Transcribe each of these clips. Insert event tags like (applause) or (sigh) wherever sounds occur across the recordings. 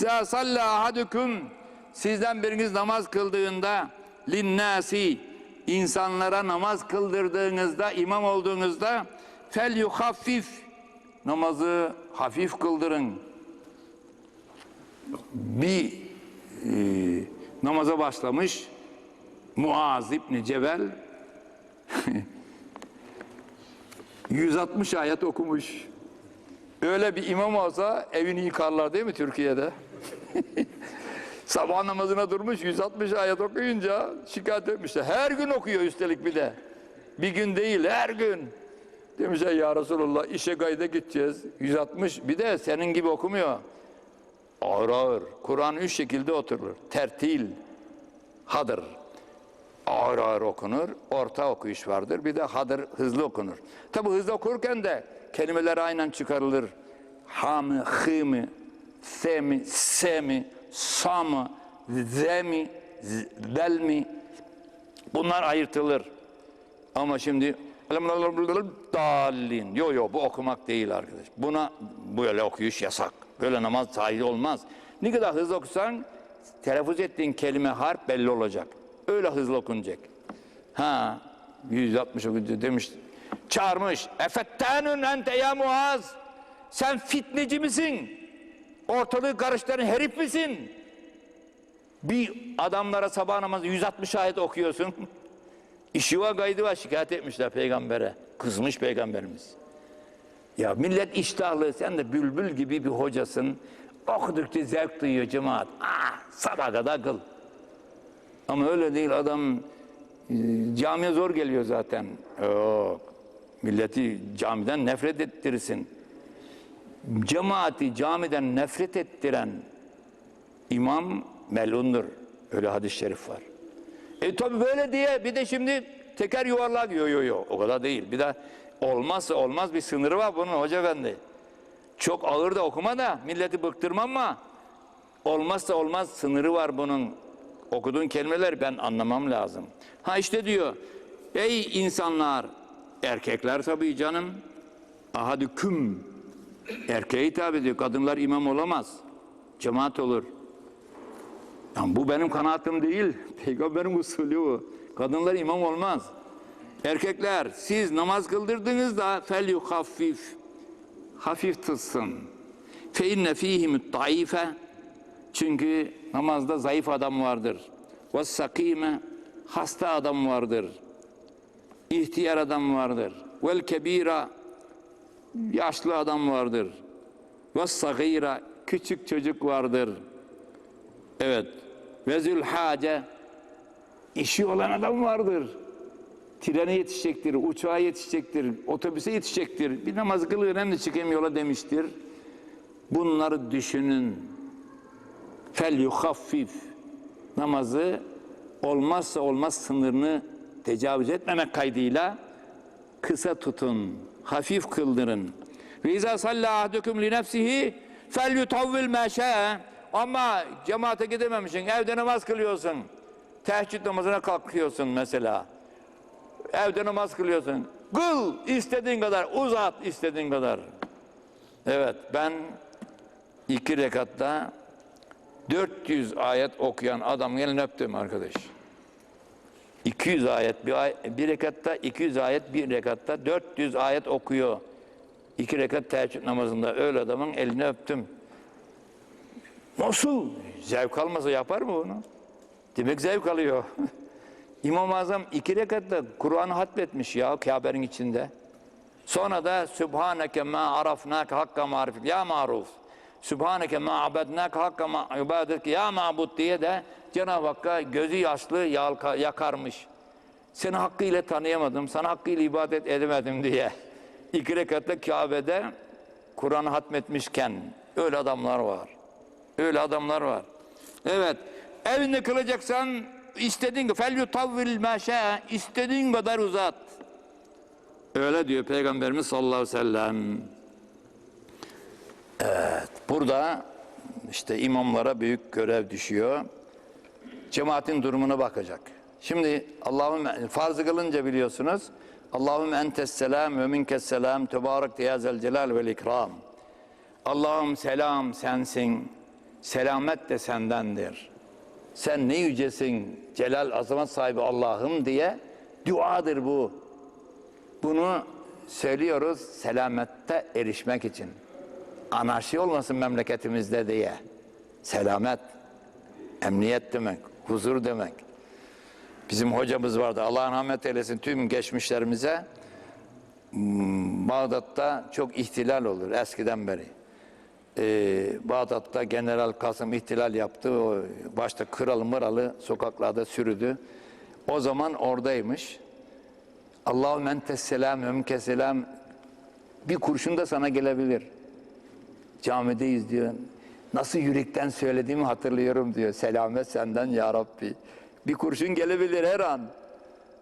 İsa salla ahadukum sizden biriniz namaz kıldığında linnasi insanlara namaz kıldırdığınızda imam olduğunuzda fel yuhaffif namazı hafif kıldırın. Bir e, namaza başlamış Muaz İbni Cebel (laughs) 160 ayet okumuş. Öyle bir imam olsa evini yıkarlar değil mi Türkiye'de? (laughs) Sabah namazına durmuş 160 ayet okuyunca şikayet etmişler. Her gün okuyor üstelik bir de. Bir gün değil her gün. Demişler ya Resulallah işe gayda gideceğiz. 160 bir de senin gibi okumuyor. Ağır ağır. Kur'an üç şekilde oturur. Tertil, hadır. Ağır ağır okunur. Orta okuyuş vardır. Bir de hadır hızlı okunur. Tabi hızlı okurken de kelimeler aynen çıkarılır. Ha mı, mı, se mi, se mi, sa mı, ze mi, z- zel mi? Bunlar ayırtılır. Ama şimdi dallin. Yo yo bu okumak değil arkadaş. Buna böyle okuyuş yasak. Böyle namaz sahili olmaz. Ne kadar hızlı okusan telaffuz ettiğin kelime harf belli olacak. Öyle hızlı okunacak. Ha 160 okuyunca demiş. Çağırmış. Efettanun ente ya Muaz. Sen fitneci misin? Ortalığı karıştıran herif misin? Bir adamlara sabah namazı 160 ayet okuyorsun. (laughs) İşi var gaydı var şikayet etmişler peygambere. Kızmış peygamberimiz. Ya millet iştahlı sen de bülbül gibi bir hocasın. Okudukça zevk duyuyor cemaat. Ah sabah kadar kıl. Ama öyle değil adam e, camiye zor geliyor zaten. Yok. Milleti camiden nefret ettirsin. Cemaati camiden nefret ettiren imam melundur. Öyle hadis-i şerif var. E tabi böyle diye bir de şimdi teker yuvarlak yo yo yo o kadar değil. Bir de olmazsa olmaz bir sınırı var bunun hoca efendi. Çok ağır da okuma da milleti bıktırma ama olmazsa olmaz sınırı var bunun. Okuduğun kelimeler ben anlamam lazım. Ha işte diyor ey insanlar erkekler tabii canım ahadüküm erkeğe hitap ediyor kadınlar imam olamaz cemaat olur. Yani bu benim kanaatim değil. (laughs) Peygamberin usulü bu. Kadınlar imam olmaz. Erkekler siz namaz kıldırdığınızda fel yuhaffif hafif tutsun. Fe inne fihim daife çünkü namazda zayıf adam vardır. Ve sakime hasta adam vardır. İhtiyar adam vardır. Vel kebira yaşlı adam vardır. Ve sagira küçük çocuk vardır. Evet. Ve zülhace işi olan adam vardır. Trene yetişecektir, uçağa yetişecektir, otobüse yetişecektir. Bir namaz kılıyor hem de çıkayım yola demiştir. Bunları düşünün. Fel yuhaffif. Namazı olmazsa olmaz sınırını tecavüz etmemek kaydıyla kısa tutun, hafif kıldırın. Ve izâ sallâ ahdukum li nefsihi fel yutavvil mâ şâ'e. Ama cemaate gidememişsin, evde namaz kılıyorsun. Teheccüd namazına kalkıyorsun mesela. Evde namaz kılıyorsun. Kıl istediğin kadar, uzat istediğin kadar. Evet, ben iki rekatta 400 ayet okuyan adam elini öptüm arkadaş. 200 ayet bir, ay, bir rekatta 200 ayet bir rekatta 400 ayet okuyor. İki rekat teheccüd namazında öyle adamın elini öptüm. Nasıl? Zevk almasa yapar mı bunu? Demek zevk alıyor. (laughs) İmam-ı Azam iki rekatta Kur'an'ı hatmetmiş ya Kabe'nin içinde. Sonra da Sübhaneke ma arafnake hakka marifik ya maruf. Sübhaneke ma abednake hakka ma ibadet ya mabud diye de Cenab-ı Hakk'a gözü yaşlı yakarmış. Seni hakkıyla tanıyamadım, sana hakkıyla ibadet edemedim diye. (laughs) İki rekatta Kabe'de Kur'an'ı hatmetmişken öyle adamlar var. Öyle adamlar var. Evet. Evinde kılacaksan istediğin fel yutavvil meşe istediğin kadar uzat. Öyle diyor Peygamberimiz sallallahu aleyhi ve sellem. Evet. Burada işte imamlara büyük görev düşüyor. Cemaatin durumuna bakacak. Şimdi Allah'ım farzı kılınca biliyorsunuz Allahümme entes selam ve minkes selam tebarek ya zel celal vel ikram. Allah'ım selam sensin. Selamet de sendendir. Sen ne yücesin, celal azamet sahibi Allah'ım diye duadır bu. Bunu söylüyoruz selamette erişmek için. Anarşi olmasın memleketimizde diye. Selamet, emniyet demek, huzur demek. Bizim hocamız vardı. Allah rahmet eylesin tüm geçmişlerimize. Hmm, Bağdat'ta çok ihtilal olur eskiden beri. Ee, Bağdat'ta General Kasım ihtilal yaptı. O başta kralı mıralı sokaklarda sürüdü. O zaman oradaymış. Allahu mentes selam ömke selam bir kurşun da sana gelebilir. Camideyiz diyor. Nasıl yürekten söylediğimi hatırlıyorum diyor. Selamet senden ya Rabbi. Bir kurşun gelebilir her an.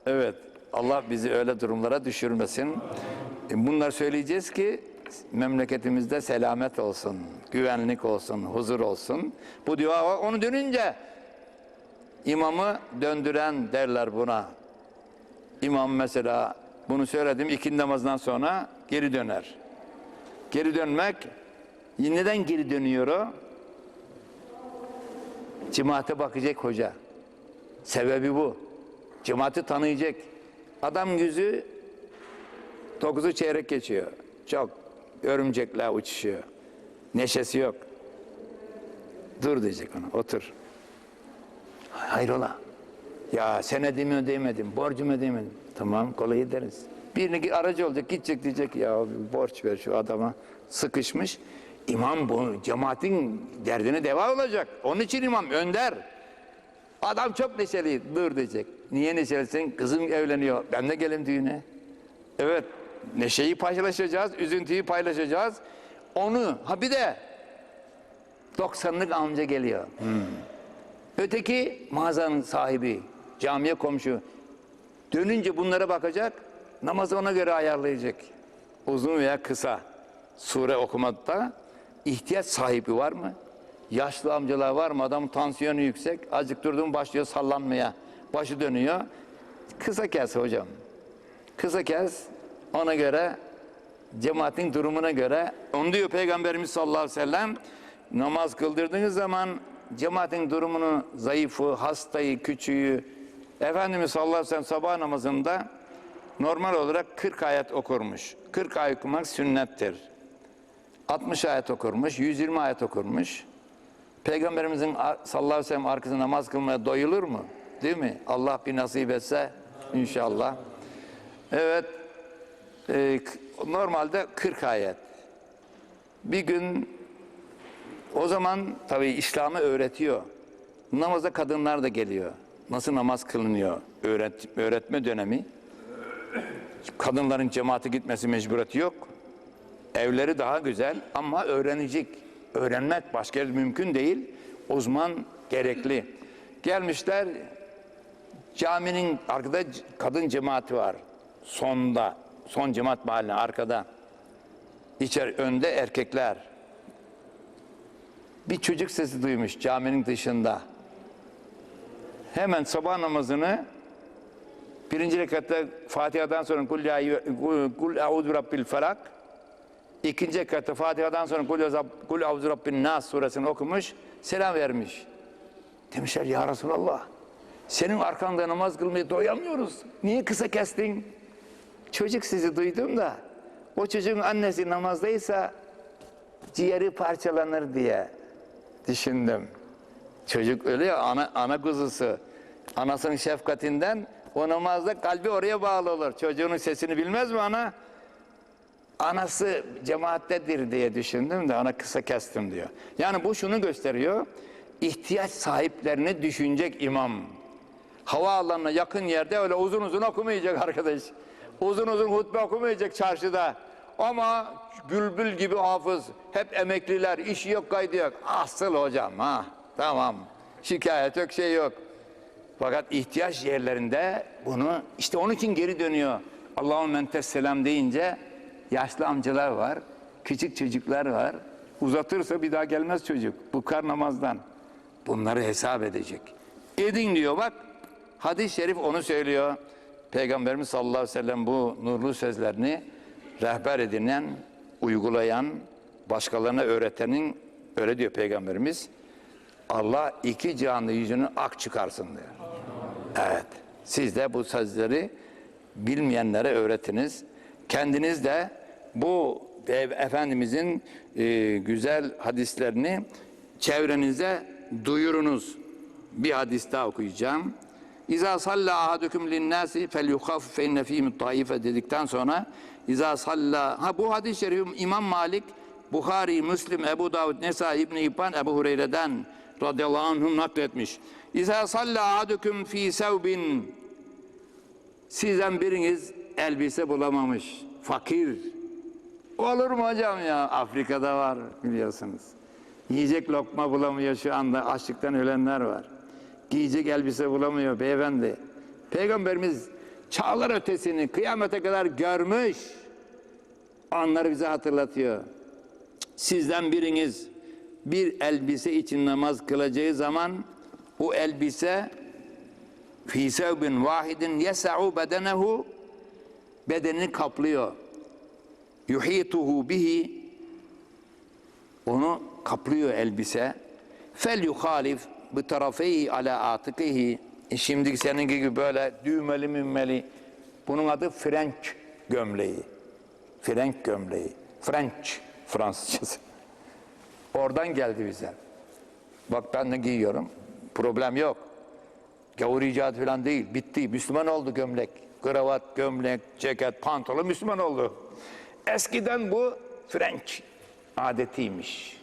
Evet. Allah bizi öyle durumlara düşürmesin. E, Bunlar söyleyeceğiz ki memleketimizde selamet olsun, güvenlik olsun, huzur olsun. Bu dua onu dönünce imamı döndüren derler buna. İmam mesela bunu söyledim ikindi namazından sonra geri döner. Geri dönmek neden geri dönüyor o? Cemaate bakacak hoca. Sebebi bu. Cemaati tanıyacak. Adam yüzü dokuzu çeyrek geçiyor. Çok örümcekler uçuşuyor. Neşesi yok. Dur diyecek ona. Otur. Hayrola? Ya senedimi ödeyemedim, borcumu ödeyemedim. Tamam kolay ederiz. Birini aracı olacak gidecek diyecek ya borç ver şu adama. Sıkışmış. İmam bu cemaatin derdine deva olacak. Onun için imam önder. Adam çok neşeli. Dur diyecek. Niye neşelisin? Kızım evleniyor. Ben de gelim düğüne. Evet. Neşeyi paylaşacağız. Üzüntüyü paylaşacağız. Onu ha bir de 90'lık amca geliyor. Öteki mağazanın sahibi, camiye komşu. Dönünce bunlara bakacak, namazı ona göre ayarlayacak. Uzun veya kısa sure okumakta ihtiyaç sahibi var mı? Yaşlı amcalar var mı? Adam tansiyonu yüksek. Azıcık durdum başlıyor sallanmaya. Başı dönüyor. Kısa kes hocam. Kısa kes. Ona göre cemaatin durumuna göre onu diyor Peygamberimiz sallallahu aleyhi ve sellem namaz kıldırdığınız zaman cemaatin durumunu zayıfı, hastayı, küçüğü Efendimiz sallallahu aleyhi ve sellem sabah namazında normal olarak 40 ayet okurmuş. 40 ayet okumak sünnettir. 60 ayet okurmuş, 120 ayet okurmuş. Peygamberimizin sallallahu aleyhi ve sellem arkasında namaz kılmaya doyulur mu? Değil mi? Allah bir nasip etse inşallah. Evet, e, normalde 40 ayet. Bir gün o zaman tabii İslam'ı öğretiyor. Namaza kadınlar da geliyor. Nasıl namaz kılınıyor? Öğret, öğretme dönemi. Kadınların cemaate gitmesi mecburiyeti yok. Evleri daha güzel ama öğrenecek. Öğrenmek başka yer mümkün değil. Uzman gerekli. Gelmişler caminin arkada kadın cemaati var. Sonda. Son cemaat mahalline arkada. İçeri önde erkekler. Bir çocuk sesi duymuş caminin dışında. Hemen sabah namazını birinci rekatta Fatiha'dan sonra kul, kul eûzü rabbil felak ikinci rekatta Fatiha'dan sonra kul, eûzü rabbin nas suresini okumuş selam vermiş. Demişler ya Resulallah senin arkanda namaz kılmaya doyamıyoruz. Niye kısa kestin? Çocuk sizi duydum da o çocuğun annesi namazdaysa ciğeri parçalanır diye düşündüm. Çocuk ya ana, ana kuzusu. Anasının şefkatinden o namazda kalbi oraya bağlı olur. Çocuğunun sesini bilmez mi ana? Anası cemaattedir diye düşündüm de ona kısa kestim diyor. Yani bu şunu gösteriyor. ihtiyaç sahiplerini düşünecek imam. Havaalanına yakın yerde öyle uzun uzun okumayacak arkadaş. Uzun uzun hutbe okumayacak çarşıda. Ama bülbül gibi hafız, hep emekliler, işi yok kaydı yok. Asıl hocam ha tamam. Şikayet yok şey yok. Fakat ihtiyaç yerlerinde bunu işte onun için geri dönüyor. Allah'ın mentes selam deyince yaşlı amcalar var, küçük çocuklar var. Uzatırsa bir daha gelmez çocuk. Bu kar namazdan. Bunları hesap edecek. Edin diyor bak. Hadis-i şerif onu söylüyor. Peygamberimiz sallallahu aleyhi ve sellem bu nurlu sözlerini rehber edinen, uygulayan, başkalarına öğretenin öyle diyor Peygamberimiz. Allah iki canlı yüzünü ak çıkarsın diyor. Evet. Siz de bu sözleri bilmeyenlere öğretiniz. Kendiniz de bu e- Efendimizin e, güzel hadislerini çevrenize duyurunuz. Bir hadis daha okuyacağım. İza salla ahadukum linnâsi fel yukhaf fe inne fîhim taife dedikten sonra İza salla ha bu hadis-i şerif İmam Malik Bukhari, Müslim, Ebu Davud, Nesa, İbn İbban, Ebu Hureyre'den radıyallahu anhum nakletmiş. İza salla ahadukum fi sevbin Sizden biriniz elbise bulamamış. Fakir. Olur mu hocam ya? Afrika'da var biliyorsunuz. Yiyecek lokma bulamıyor şu anda. Açlıktan ölenler var. Giyecek elbise bulamıyor beyefendi. Peygamberimiz çağlar ötesini kıyamete kadar görmüş. Onları bize hatırlatıyor. Sizden biriniz bir elbise için namaz kılacağı zaman bu elbise fi sevbin vahidin yesa'u bedenehu bedenini kaplıyor. Yuhituhu bihi onu kaplıyor elbise. Fel yuhalif bi tarafeyhi ala atikihi e şimdi senin gibi böyle düğmeli mümmeli bunun adı French gömleği. French gömleği. French Fransızcası. Oradan geldi bize. Bak ben de giyiyorum. Problem yok. Gavur icadı falan değil. Bitti. Müslüman oldu gömlek. Kravat, gömlek, ceket, pantolon Müslüman oldu. Eskiden bu French adetiymiş.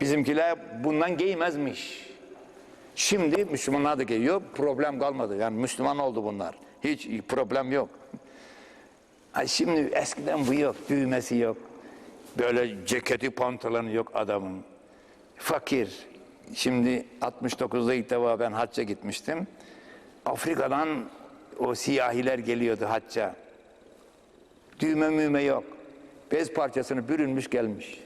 Bizimkiler bundan giymezmiş. Şimdi Müslümanlar da giyiyor. Problem kalmadı. Yani Müslüman oldu bunlar. Hiç problem yok. Şimdi eskiden bu yok. Düğmesi yok. Böyle ceketi pantolonu yok adamın. Fakir. Şimdi 69'da ilk defa ben hacca gitmiştim. Afrika'dan o siyahiler geliyordu hacca. Düğme müme yok. Bez parçasını bürünmüş gelmiş.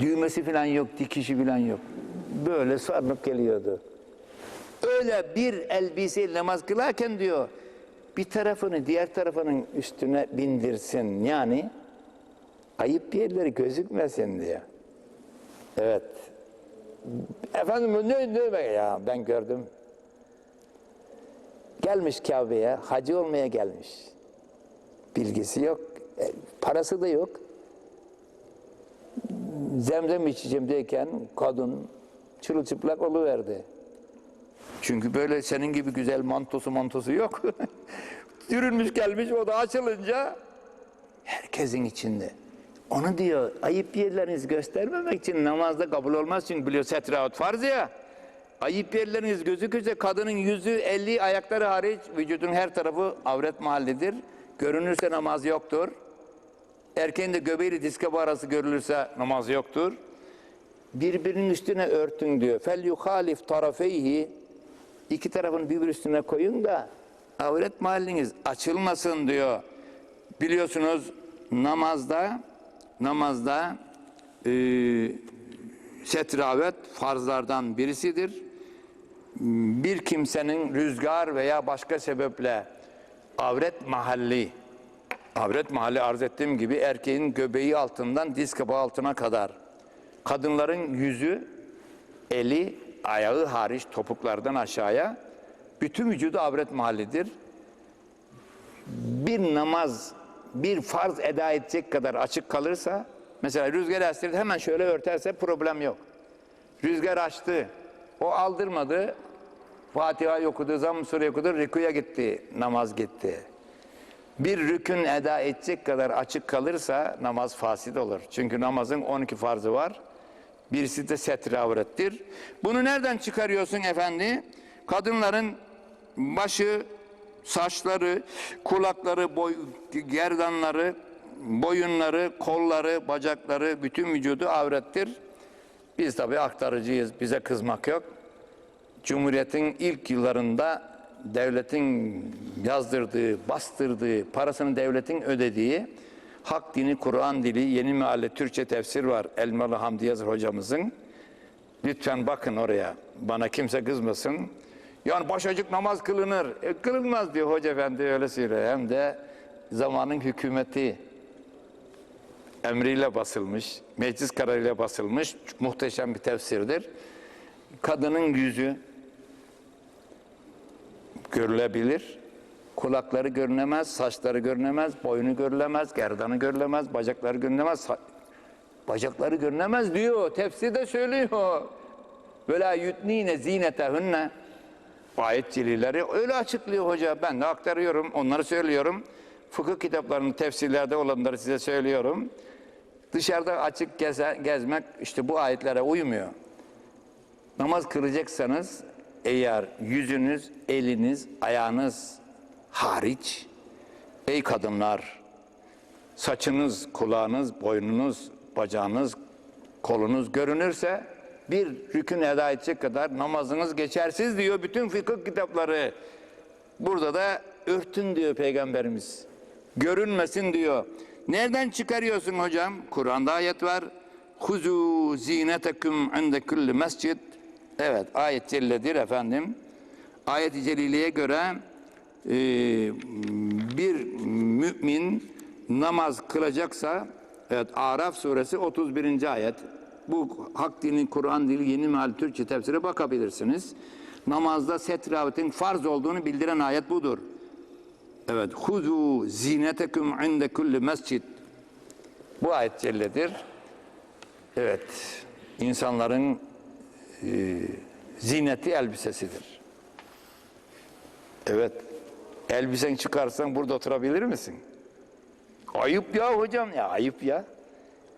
Düğmesi falan yok, dikişi falan yok. Böyle sarılıp geliyordu. Öyle bir elbise namaz kılarken diyor, bir tarafını diğer tarafının üstüne bindirsin. Yani ayıp yerleri gözükmesin diye. Evet. Efendim ne, ne ya ben gördüm. Gelmiş Kabe'ye, hacı olmaya gelmiş. Bilgisi yok, e, parası da yok. Zemzem içeceğim derken kadın çırılçıplak oluverdi. Çünkü böyle senin gibi güzel mantosu mantosu yok. (laughs) Yürünmüş gelmiş o da açılınca herkesin içinde. Onu diyor ayıp yerlerinizi göstermemek için namazda kabul olmaz çünkü biliyor setravut farz ya. Ayıp yerleriniz gözükürse kadının yüzü elli ayakları hariç vücudun her tarafı avret mahallidir. Görünürse namaz yoktur. Erkeğin de göbeğiyle diske arası görülürse namaz yoktur. Birbirinin üstüne örtün diyor. Fel yuhalif tarafeyhi iki tarafını birbir üstüne koyun da avret mahalliniz açılmasın diyor. Biliyorsunuz namazda namazda e, setravet farzlardan birisidir. Bir kimsenin rüzgar veya başka sebeple avret mahalli avret mahalli arz ettiğim gibi erkeğin göbeği altından diz kapağı altına kadar kadınların yüzü eli ayağı hariç topuklardan aşağıya bütün vücudu avret mahallidir. Bir namaz bir farz eda edecek kadar açık kalırsa mesela rüzgar estirdi hemen şöyle örterse problem yok. Rüzgar açtı. O aldırmadı. Fatiha okudu, zamm sure okudu, rükuya gitti, namaz gitti. Bir rükün eda edecek kadar açık kalırsa namaz fasit olur. Çünkü namazın 12 farzı var. Birisi de setri avrettir. Bunu nereden çıkarıyorsun efendi? Kadınların başı, saçları, kulakları, boy, gerdanları, boyunları, kolları, bacakları, bütün vücudu avrettir. Biz tabii aktarıcıyız, bize kızmak yok. Cumhuriyetin ilk yıllarında devletin yazdırdığı, bastırdığı, parasını devletin ödediği Hak Dini Kur'an Dili Yeni Mealle Türkçe tefsir var Elmalı Hamdi Yazır hocamızın. Lütfen bakın oraya. Bana kimse kızmasın. Yani başacık namaz kılınır. E, kılınmaz diyor hoca efendi öyle söylüyor. Hem de zamanın hükümeti emriyle basılmış, meclis kararıyla basılmış muhteşem bir tefsirdir. Kadının yüzü görülebilir. Kulakları görünemez, saçları görünemez, boynu görülemez, gerdanı görülemez, bacakları görünemez. Bacakları görünemez diyor. Tefsirde söylüyor. Böyle yutnine zinetehunne. Ayet celileri öyle açıklıyor hoca. Ben de aktarıyorum, onları söylüyorum. Fıkıh kitaplarının tefsirlerde olanları size söylüyorum. Dışarıda açık geze, gezmek işte bu ayetlere uymuyor. Namaz kılacaksanız eğer yüzünüz, eliniz, ayağınız hariç ey kadınlar saçınız, kulağınız, boynunuz, bacağınız, kolunuz görünürse bir rükün eda edecek kadar namazınız geçersiz diyor bütün fıkıh kitapları. Burada da örtün diyor peygamberimiz. Görünmesin diyor. Nereden çıkarıyorsun hocam? Kur'an'da ayet var. Huzu zinetekum inde kulli mescid. Evet ayet celledir efendim. Ayet-i celileye göre e, bir mümin namaz kılacaksa evet Araf suresi 31. ayet. Bu hak dini Kur'an dili yeni meal Türkçe tefsire bakabilirsiniz. Namazda setravetin farz olduğunu bildiren ayet budur. Evet. Huzu zinetekum inde kulli mescid. Bu ayet celledir. Evet. insanların e, zineti elbisesidir. Evet. Elbisen çıkarsan burada oturabilir misin? Ayıp ya hocam ya ayıp ya.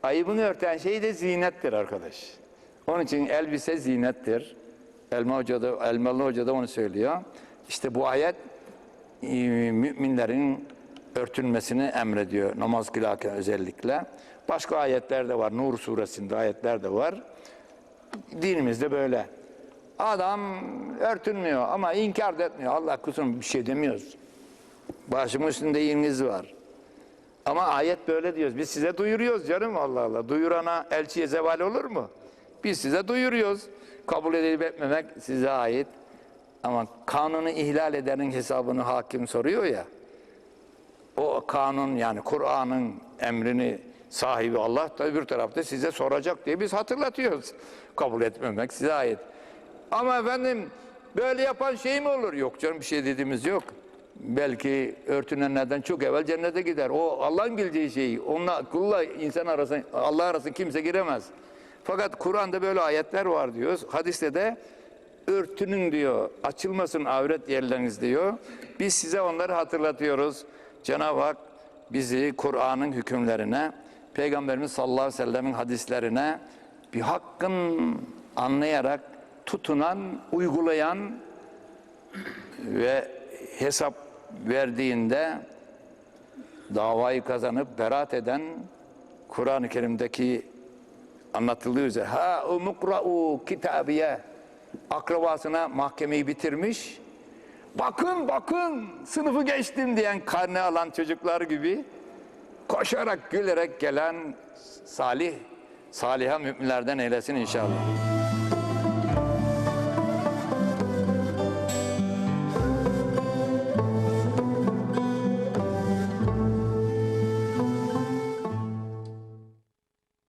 Ayıbını örten şey de zinettir arkadaş. Onun için elbise zinettir. Elma Hoca da, Elmalı Hoca da onu söylüyor. İşte bu ayet e, müminlerin örtünmesini emrediyor namaz kılarken özellikle. Başka ayetler de var. Nur suresinde ayetler de var. Dinimizde böyle. Adam örtünmüyor ama inkar da etmiyor. Allah kusun bir şey demiyoruz. Başımın üstünde yeriniz var. Ama ayet böyle diyoruz. Biz size duyuruyoruz canım Allah Allah. Duyurana elçiye zeval olur mu? Biz size duyuruyoruz. Kabul edilip etmemek size ait. Ama kanunu ihlal edenin hesabını hakim soruyor ya. O kanun yani Kur'an'ın emrini sahibi Allah da öbür tarafta size soracak diye biz hatırlatıyoruz. Kabul etmemek size ait. Ama efendim böyle yapan şey mi olur? Yok canım bir şey dediğimiz yok. Belki örtünenlerden çok evvel cennete gider. O Allah'ın bildiği şey. Onunla kulla insan arasında Allah arasında kimse giremez. Fakat Kur'an'da böyle ayetler var diyoruz. Hadiste de örtünün diyor. Açılmasın avret yerleriniz diyor. Biz size onları hatırlatıyoruz. Cenab-ı Hak bizi Kur'an'ın hükümlerine, Peygamberimiz sallallahu aleyhi ve sellemin hadislerine bir hakkın anlayarak tutunan, uygulayan ve hesap verdiğinde davayı kazanıp beraat eden Kur'an-ı Kerim'deki anlatıldığı üzere ha umukra'u kitabiye akrabasına mahkemeyi bitirmiş bakın bakın sınıfı geçtim diyen karne alan çocuklar gibi koşarak gülerek gelen salih saliha müminlerden eylesin inşallah.